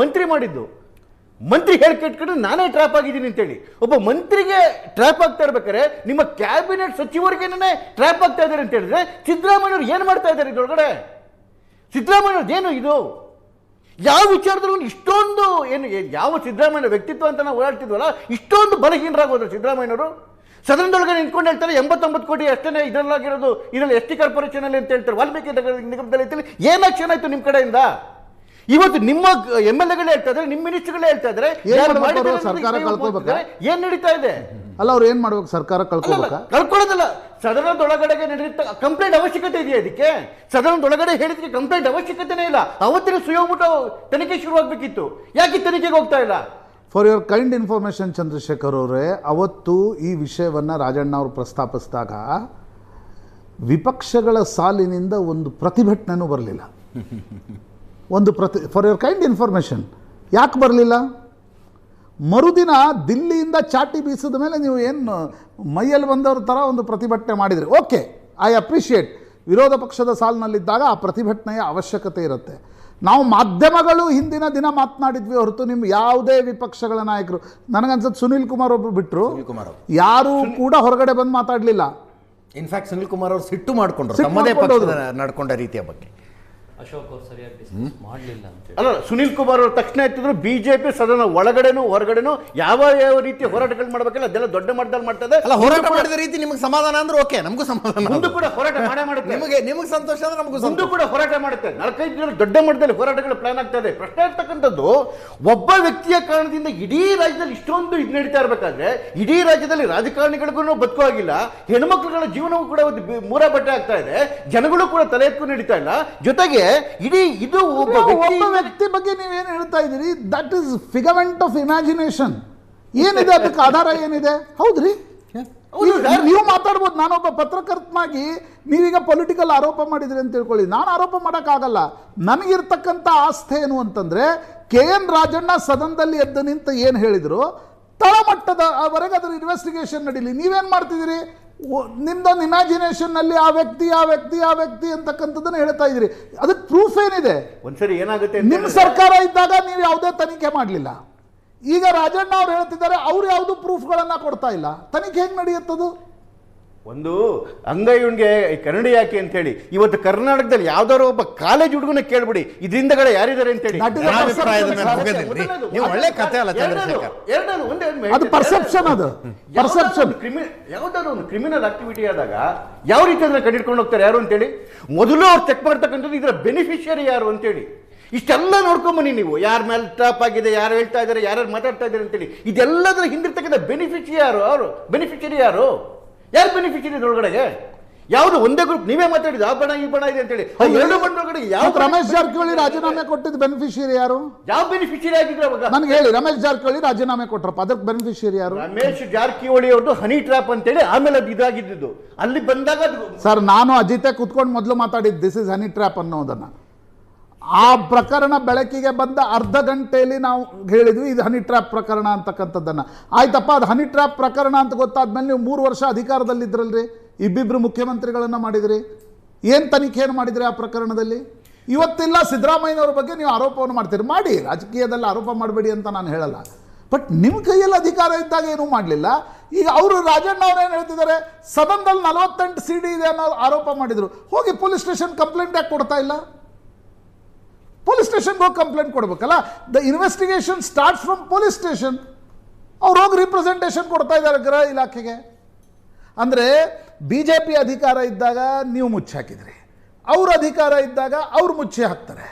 ಮಂತ್ರಿ ಮಾಡಿದ್ದು. ಮಂತ್ರಿ ಹೇಳಿ ಕೇಟ್ಕೊಂಡು ನಾನೇ ಟ್ರ್ಯಾಪ್ ಆಗಿದ್ದೀನಿ ಅಂತೇಳಿ. ಒಬ್ಬ ಮಂತ್ರಿಗೆ ಟ್ರ್ಯಾಪ್ ಆಗ್ತಾ ಇರ್ಬೇಕಾದ್ರೆ ನಿಮ್ಮ ಕ್ಯಾಬಿನೆಟ್ ಸಚಿವರಿಗೇನೆ ಟ್ರ್ಯಾಪ್ ಆಗ್ತಾ ಇದ್ದಾರೆ ಅಂತ ಹೇಳಿದ್ರೆ ಸಿದ್ದರಾಮಯ್ಯವ್ರು ಏನು ಮಾಡ್ತಾ ಇದ್ದಾರೆ ಇದ್ರೊಳಗಡೆ? ಸಿದ್ದರಾಮಯ್ಯವ್ರದ್ದು ಏನು ಇದು? ಯಾವ ವಿಚಾರದಲ್ಲೂ ಇಷ್ಟೊಂದು ಏನು ಯಾವ ಸಿದ್ದರಾಮಯ್ಯ ವ್ಯಕ್ತಿತ್ವ ಅಂತ ನಾವು ಓಡಾಡ್ತಿದ್ವಲ್ಲ ಇಷ್ಟೊಂದು ಬಲಹೀನರಾಗೋದ್ರು ಸಿದ್ದರಾಮಯ್ಯವರು ಸದನದೊಳಗೆ ನಿಂತ್ಕೊಂಡು ಹೇಳ್ತಾರೆ, ಎಂಬತ್ತೊಂಬತ್ತು ಕೋಟಿ ಅಷ್ಟೇ ಇದರಲ್ಲಾಗಿರೋದು, ಇದರಲ್ಲಿ ಎಸ್ ಟಿ ಕಾರ್ಪೊರೇಷನ್ ಅಲ್ಲಿ ಅಂತ ಹೇಳ್ತಾರೆ, ವಾಲ್ಮೀಕಿ ನಿಗಮದಲ್ಲಿ ಅಂತೇಳಿ ಏನು ಆಕ್ಷನ್ ಆಯ್ತು ನಿಮ್ಮ ಕಡೆಯಿಂದ? ಇವತ್ತು ನಿಮ್ಮ ಎಂ ಎಲ್ ಎಗಳೇ ಹೇಳ್ತಾ ಇದ್ರೆ ನಿಮ್ಮ ಮಿನಿಸ್ಟರ್ಗಳೇ ಹೇಳ್ತಾ ಇದ್ರೆ ಸರ್ಕಾರ ಕಳ್ಕೋಬೇಕಾ. ಏನ್ ನಡೀತಾ ಇದೆ? ಅಲ್ಲ ಅವ್ರು ಏನ್ ಮಾಡ್ಬೇಕು ಸರ್ಕಾರ ಕಳ್ಕೊಬೇಕಾ? ಕಳ್ಕೊಳ್ಳೋದಿಲ್ಲ ಸದನದೊಳಗಡೆಗೆ ನಡೆಯುತ್ತ ಕಂಪ್ಲೇಂಟ್ ಅವಶ್ಯಕತೆ ಇದೆಯಾ ಇದಕ್ಕೆ? ಸದನದೊಳಗಡೆ ಹೇಳಿದಕ್ಕೆ ಕಂಪ್ಲೇಂಟ್ ಅವಶ್ಯಕತೆನೇ ಇಲ್ಲ. ಅವತ್ತಿನ ಸುಯೋಗ್ಬಿಟ್ಟು ತನಿಖೆ ಶುರುವಾಗಬೇಕಿತ್ತು. ಯಾಕೆ ತನಿಖೆಗೆ ಹೋಗ್ತಾ ಇಲ್ಲ? For your kind information Chandrashekhar ಅವರೇ ಅವತ್ತು ಈ ವಿಷಯವನ್ನ ರಾಜಣ್ಣ ಅವರು ಪ್ರಸ್ತಾಪಿಸಿದಾಗ ವಿಪಕ್ಷಗಳ ಸಾಲಿನಿಂದ ಒಂದು ಪ್ರತಿಭಟನೆ ಬರಲಿಲ್ಲ. ಒಂದು ಪ್ರತಿ ಫಾರ್ ಯುವರ್ ಕೈಂಡ್ ಇನ್ಫಾರ್ಮೇಷನ್ ಯಾಕೆ ಬರಲಿಲ್ಲ? ಮರುದಿನ ದಿಲ್ಲಿಯಿಂದ ಚಾಟಿ ಬೀಸಿದ ಮೇಲೆ ನೀವು ಏನು ಮೈಯಲ್ಲಿ ಬಂದವ್ರ ಥರ ಒಂದು ಪ್ರತಿಭಟನೆ ಮಾಡಿದ್ರಿ. ಓಕೆ ಐ ಅಪ್ರಿಷಿಯೇಟ್ ವಿರೋಧ ಪಕ್ಷದ ಸಾಲಿನಲ್ಲಿದ್ದಾಗ ಆ ಪ್ರತಿಭಟನೆಯ ಅವಶ್ಯಕತೆ ಇರುತ್ತೆ. ನಾವು ಮಾಧ್ಯಮಗಳು ಹಿಂದಿನ ದಿನ ಮಾತನಾಡಿದ್ವಿ ಹೊರತು ನಿಮ್ಮ ಯಾವುದೇ ವಿಪಕ್ಷಗಳ ನಾಯಕರು ನನಗನ್ಸುತ್ತೆ ಸುನೀಲ್ ಕುಮಾರ್ ಒಬ್ರು ಬಿಟ್ಟರು ಕುಮಾರ್ ಯಾರೂ ಕೂಡ ಹೊರಗಡೆ ಬಂದು ಮಾತಾಡಲಿಲ್ಲ. ಇನ್ಫ್ಯಾಕ್ಟ್ ಸುನೀಲ್ ಕುಮಾರ್ ಅವರು ಸಿಟ್ಟು ಮಾಡ್ಕೊಂಡ್ರು ತಮ್ಮದೇ ಮಾಡ್ಕೊಂಡು ಪಕ್ಷದ ನಡ್ಕೊಂಡ ರೀತಿಯ ಬಗ್ಗೆ. ಅಶೋಕ್ ಅವರು ಸರಿಯಾಗಿ ಡಿಸ್ಕಸ್ ಮಾಡಲಿಲ್ಲ ಅಂತ ಅಲ್ಲ ಸುನಿಲ್ ಕುಮಾರ್ ಅವರು ತಕ್ಷಣ ಎತ್ತಿದ್ರು ಬಿಜೆಪಿ ಸದನ ಒಳಗಡೆನೂ ಹೊರಗಡೆನೂ ಯಾವ ಯಾವ ರೀತಿ ಹೋರಾಟಗಳು ಮಾಡಬೇಕಲ್ಲ ಅದೆಲ್ಲ ದೊಡ್ಡ ಮಟ್ಟದಲ್ಲಿ ಮಾಡ್ತದೆ. ಅಲ್ಲ ಹೋರಾಟ ಮಾಡಿದ ರೀತಿ ನಿಮಗೆ ಸಮಾಧಾನ ಅಂದ್ರೆ ಓಕೆ ನಮಗೂ ಸಮಾಧಾನ ಮುಂದೆ ಕೂಡ ಹೋರಾಟ ಮಾಡೇ ಮಾಡುತ್ತೆ. ನಿಮಗೆ ನಿಮಗೆ ಸಂತೋಷ ಅಂದ್ರೆ ನಮಗೂ ಮುಂದೆ ಕೂಡ ಹೋರಾಟ ಮಾಡುತ್ತೆ. ನಾಲ್ಕೈದು ಜನ ದೊಡ್ಡ ಮಟ್ಟದಲ್ಲಿ ಹೋರಾಟಗಳು ಪ್ಲಾನ್ ಆಗ್ತಾ ಇದೆ. ಪ್ರಶ್ನೆ ಇರ್ತಕ್ಕಂಥದ್ದು ಒಬ್ಬ ವ್ಯಕ್ತಿಯ ಕಾರಣದಿಂದ ಇಡೀ ರಾಜ್ಯದಲ್ಲಿ ಇಷ್ಟೊಂದು ಇದು ನಡೀತಾ ಇರಬೇಕಾದ್ರೆ ಇಡೀ ರಾಜ್ಯದಲ್ಲಿ ರಾಜಕಾರಣಿಗಳಿಗೂ ಬದುಕು ಆಗಿಲ್ಲ ಹೆಣ್ಮಕ್ಳುಗಳ ಜೀವನವೂ ಕೂಡ ಒಂದು ಬಿ- ಮೂರ ಬಟ್ಟೆ ಆಗ್ತಾ ಇದೆ ಜನಗಳು ಕೂಡ ತಲೆ ಎತ್ಕೊಂಡು ನಡೀತಾ ಇಲ್ಲ. ಜೊತೆಗೆ ಇಡೀ ಇದು ಒಬ್ಬ ಒಬ್ಬ ವ್ಯಕ್ತಿ ಬಗ್ಗೆ ನೀವೇನು ಹೇಳ್ತಾ ಇದ್ದೀರಿ? That is figment of imagination ಏನಿದೆ ಅದಕ್ಕೆ ಆಧಾರ ಏನಿದೆ? ಹೌದ್ರಿ. ನೀವು ಮಾತಾಡ್ಬೋದು ನಾನೊಬ್ಬ ಪತ್ರಕರ್ತನಾಗಿ ನೀವೀಗ ಪೊಲಿಟಿಕಲ್ ಆರೋಪ ಮಾಡಿದ್ರಿ ಅಂತ ತಿಳ್ಕೊಳ್ಳಿ. ನಾನು ಆರೋಪ ಮಾಡೋಕ್ಕಾಗಲ್ಲ. ನನಗಿರ್ತಕ್ಕಂಥ ಆಸ್ಥೆ ಏನು ಅಂತಂದ್ರೆ ಕೆ ಎನ್ ರಾಜಣ್ಣ ಸದನದಲ್ಲಿ ಎದ್ದು ನಿಂತ ಏನು ಹೇಳಿದರು? ತಳಮಟ್ಟದವರೆಗೆ ಅದರ ಇನ್ವೆಸ್ಟಿಗೇಷನ್ ನಡೀಲಿ. ನೀವೇನು ಮಾಡ್ತಿದ್ದೀರಿ? ನಿಮ್ದೊಂದು ಇಮ್ಯಾಜಿನೇಷನ್ನಲ್ಲಿ ಆ ವ್ಯಕ್ತಿ ಆ ವ್ಯಕ್ತಿ ಆ ವ್ಯಕ್ತಿ ಅಂತಕ್ಕಂಥದ್ದನ್ನು ಹೇಳ್ತಾ ಇದ್ದೀರಿ. ಅದಕ್ಕೆ ಪ್ರೂಫ್ ಏನಿದೆ? ಒಂದ್ಸರಿ ಏನಾಗುತ್ತೆ ನಿಮ್ಮ ಸರ್ಕಾರ ಇದ್ದಾಗ ನೀವು ಯಾವುದೇ ತನಿಖೆ ಮಾಡಲಿಲ್ಲ. ಈಗ ರಾಜಣ್ಣ ಅವ್ರು ಹೇಳ್ತಿದ್ದಾರೆ ಅವ್ರು ಯಾವುದು ಪ್ರೂಫ್ಗಳನ್ನು ಕೊಡ್ತಾ ಇಲ್ಲ. ತನಿಖೆ ಹೆಂಗೆ ನಡೆಯುತ್ತದು? ಒಂದು ಅಂಗೈಯುಣ್ಗೆ ಕನ್ನಡಿ ಯಾಕೆ ಅಂತ ಹೇಳಿ ಇವತ್ತು ಕರ್ನಾಟಕದಲ್ಲಿ ಯಾವ್ದಾದ್ರು ಒಬ್ಬ ಕಾಲೇಜ್ ಹುಡುಗನ ಕೇಳ್ಬಿಡಿ ಇದರಿಂದಗಡೆ ಯಾರಿದ್ದಾರೆ ಅಂತ ಹೇಳಿ ಒಳ್ಳೆ ಕಥೆ ಅಲ್ಲ ಎರಡನೇದು ಒಂದೇ ಅದು ಅದು. Perception. ಯಾವ್ದಾದ್ರು ಒಂದು ಕ್ರಿಮಿನಲ್ ಆಕ್ಟಿವಿಟಿ ಆದಾಗ ಯಾವ ರೀತಿ ಅದನ್ನ ಕಂಡಿಡ್ಕೊಂಡು ಹೋಗ್ತಾರೆ ಯಾರು ಅಂತೇಳಿ? ಮೊದಲು ಅವ್ರು ಚೆಕ್ ಮಾಡ್ತಕ್ಕಂಥದ್ದು ಇದರ ಬೆನಿಫಿಷಿಯರಿ ಯಾರು ಅಂತೇಳಿ. ಇಷ್ಟೆಲ್ಲ ನೋಡ್ಕೊಂಬನ್ನಿ ನೀವು. ಯಾರ ಮೇಲೆ ಟಾಪ್ ಆಗಿದೆ ಯಾರು ಹೇಳ್ತಾ ಇದ್ದಾರೆ ಯಾರು ಮಾತಾಡ್ತಾ ಇದ್ದಾರೆ ಅಂತೇಳಿ. ಇದೆಲ್ಲದರ ಹಿಂದಿರ್ತಕ್ಕಂಥ ಬೆನಿಫಿಷಿ ಯಾರು? ಅವರು. ಬೆನಿಫಿಷರಿ ಯಾರು? ಯಾರು ಬೆನಿಫಿಷರಿ ಒಳಗಡೆಗೆ ಯಾವುದು ಒಂದೇ ಗ್ರೂಪ್ ನೀವೇ ಮಾತಾಡಿದ್ದು ಆ ಬಣ ಈ ಬಣ ಇದೆ ಅಂತೇಳಿ. ಆ ಎರಡು ಬಣ್ಣಗಳು ಯಾವ ರಮೇಶ್ ಜಾರಕಿಹೊಳಿ ರಾಜೀನಾಮೆ ಕೊಟ್ಟಿದ್ದು ಬೆನಿಫಿಷಿಯರಿ ಯಾರು? ಯಾವ ಬೆನಿಫಿಷಿಯರಿ ಆಗಿದ್ರು ಅವಾಗ? ನನಗೆ ಹೇಳಿ ರಮೇಶ್ ಜಾರಕಿಹೊಳಿ ರಾಜೀನಾಮೆ ಕೊಟ್ರಪ್ಪ ಅದಕ್ಕೆ ಬೆನಿಫಿಷಿಯರಿ ಯಾರು? ರಮೇಶ್ ಜಾರಕಿಹೊಳಿ ಅವ್ರದ್ದು ಹನಿ ಟ್ರಾಪ್ ಅಂತೇಳಿ ಆಮೇಲೆ ಅದು ಇದಾಗಿದ್ದು ಅಲ್ಲಿ ಬಂದಾಗ ಸರ್ ನಾನು ಅಜಿತೆ ಕುತ್ಕೊಂಡು ಮೊದಲು ಮಾತಾಡಿದ್ದು ದಿಸ್ ಇಸ್ ಹನಿ ಟ್ರ್ಯಾಪ್ ಅನ್ನೋದನ್ನ. ಆ ಪ್ರಕರಣ ಬೆಳಕಿಗೆ ಬಂದ ಅರ್ಧ ಗಂಟೆಯಲ್ಲಿ ನಾವು ಹೇಳಿದ್ವಿ, ಇದು ಹನಿ ಟ್ರ್ಯಾಪ್ ಪ್ರಕರಣ ಅಂತಕ್ಕಂಥದ್ದನ್ನು. ಆಯ್ತಪ್ಪ, ಅದು ಹನಿ ಟ್ರ್ಯಾಪ್ ಪ್ರಕರಣ ಅಂತ ಗೊತ್ತಾದ್ಮೇಲೆ ನೀವು ಮೂರು ವರ್ಷ ಅಧಿಕಾರದಲ್ಲಿದ್ದರಲ್ರಿ ಇಬ್ಬಿಬ್ಬರು ಮುಖ್ಯಮಂತ್ರಿಗಳನ್ನು ಮಾಡಿದ್ರಿ? ಏನು ತನಿಖೆಯನ್ನು ಮಾಡಿದ್ರಿ ಆ ಪ್ರಕರಣದಲ್ಲಿ? ಇವತ್ತಿಲ್ಲ ಸಿದ್ದರಾಮಯ್ಯನವ್ರ ಬಗ್ಗೆ ನೀವು ಆರೋಪವನ್ನು ಮಾಡ್ತೀರಿ. ಮಾಡಿ, ರಾಜಕೀಯದಲ್ಲಿ ಆರೋಪ ಮಾಡಬೇಡಿ ಅಂತ ನಾನು ಹೇಳಲ್ಲ. ಬಟ್ ನಿಮ್ಮ ಕೈಯಲ್ಲಿ ಅಧಿಕಾರ ಇದ್ದಾಗ ಏನೂ ಮಾಡಲಿಲ್ಲ. ಈಗ ಅವರು ರಾಜಣ್ಣ ಅವ್ರು ಏನು ಹೇಳ್ತಿದ್ದಾರೆ? ಸದನದಲ್ಲಿ ನಲವತ್ತೆಂಟು ಸಿ ಡಿ ಇದೆ ಅನ್ನೋ ಆರೋಪ ಮಾಡಿದರು. ಹೋಗಿ ಪೊಲೀಸ್ ಸ್ಟೇಷನ್ ಕಂಪ್ಲೇಂಟ್ ಯಾಕೆ ಕೊಡ್ತಾ ಇಲ್ಲ? ಪೊಲೀಸ್ ಸ್ಟೇಷನ್ಗೆ ಹೋಗಿ ಕಂಪ್ಲೇಂಟ್ ಕೊಡಬೇಕಲ್ಲ? The investigation starts from police station ಅವ್ರು ಹೋಗಿ ರಿಪ್ರೆಸೆಂಟೇಷನ್ ಕೊಡ್ತಾ ಇದ್ದಾರೆ ಗೃಹ ಇಲಾಖೆಗೆ. ಅಂದರೆ ಬಿ ಜೆ ಪಿ ಅಧಿಕಾರ ಇದ್ದಾಗ ನೀವು ಮುಚ್ಚಿ ಹಾಕಿದ್ರಿ. ಅವ್ರ ಅಧಿಕಾರ ಇದ್ದಾಗ ಅವ್ರು ಮುಚ್ಚಿ ಹಾಕ್ತಾರೆ.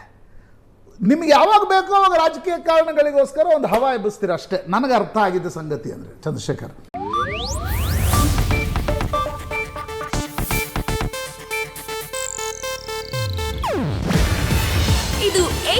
ನಿಮ್ಗೆ ಯಾವಾಗ ಬೇಕೋ ಅವಾಗ ರಾಜಕೀಯ ಕಾರಣಗಳಿಗೋಸ್ಕರ ಒಂದು ಹವಾ ಎಬ್ಬಿಸ್ತೀರ ಅಷ್ಟೇ. ನನಗೆ ಅರ್ಥ ಆಗಿದ್ದ ಸಂಗತಿ ಅಂದರೆ, ಚಂದ್ರಶೇಖರ್.